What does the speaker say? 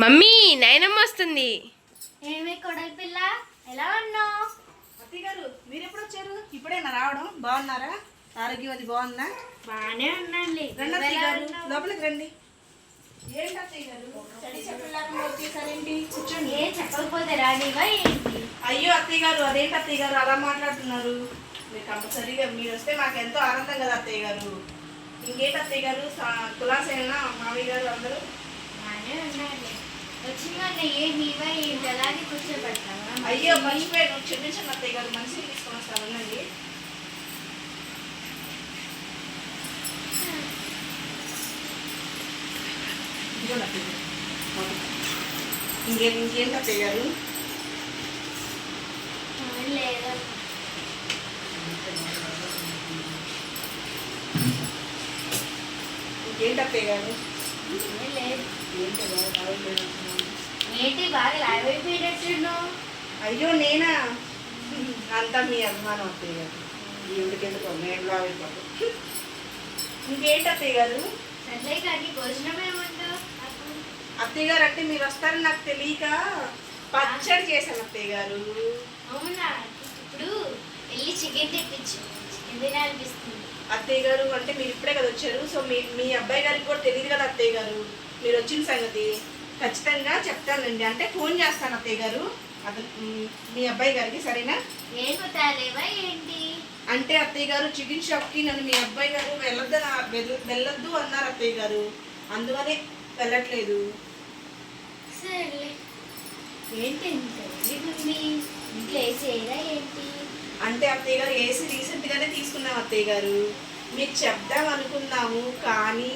Mummy నయనమ్మ వస్తుంది. ఏమి కొడలి పిల్ల ఎలా ఉన్నావు? అత్తయ్య గారు మీరు ఎప్పుడు వచ్చారు ఇప్పుడేనా రావడం. బాగున్నారా? ఆరోగ్యం అది బాగుందా? బాగానే ఉన్నాండి రండి అత్తయ్య గారు లోపలికి రండి. ఏంటి అత్తయ్య గారు? స్టడీ చెప్పలేకుండా వచ్చేసారేంటి కూర్చోండి. ఏ చెప్పకపోతే రానివా ఏంటి? అయ్యో అత్తయ్య గారు అదేంటి అత్తయ్య గారు? అలా మాట్లాడుతున్నారు. మీరు కంపల్సరీగా మీరు వస్తే మాకు ఎంతో ఆనందం కదా అత్తయ్య గారు. ఇంకేంటి అత్తయ్య గారు? కులాసైనా మామయ్య గారు అందరూ? బాగానే ఉన్నాండి వచ్చిందండి ఏమివా ఏంటి అలాగే కూర్చోబెడతావా? అయ్యో మర్చిపోయాను. క్షమించండి అత్తయ్య గారు మనిషిని తీసుకొని వస్తాను గారు. ఇంకేం ఇంకేంటి అత్తయ్య గారు? లేదు. ఇంకేంటి అత్తయ్య గారు? ఏం లేదు. ఏంటి. ఏంటి బాగా లైవ్ అయిపోయినట్టున్నావు? అయ్యో నేనా? అంతా మీ అభిమానం అత్తయ్య గారు. ఎవరికి ఎందుకో నేను బాగైపోతాను ఇంకేంటి అత్తయ్య గారు? సర్లే కానీ భోజనం ఏమంటావు అత్తయ్య గారు అంటే మీరు వస్తారని నాకు తెలియక పచ్చడి చేశాను అత్తయ్య గారు. అవునా? ఇప్పుడు వెళ్ళి చికెన్ తెప్పించు. చికెన్ తినాలనిపిస్తుంది. అత్తయ్య గారు అంటే మీరు ఇప్పుడే కదా వచ్చారు సో మీ మీ అబ్బాయి గారికి కూడా తెలియదు కదా అత్తయ్య గారు. మీరు వచ్చిన సంగతి. ఖచ్చితంగా చెప్తానండి. అంటే ఫోన్ చేస్తాను అత్తయ్య గారు. మ్, అబ్బాయి గారికి సరేనా? ఏంటి? అంటే అత్తయ్య గారు చికెన్ షాప్కి నన్ను మీ అబ్బాయి గారు వెళ్ళొద్దు వెళ్ళొద్దు అన్నారు అత్తయ్య గారు. అందువనే వెళ్ళట్లేదు. అంటే అత్తయ్య గారు ఏసీ రీసెంట్గానే తీసుకున్నాం అత్తయ్య గారు. మీకు చెప్దాం అనుకున్నాము కానీ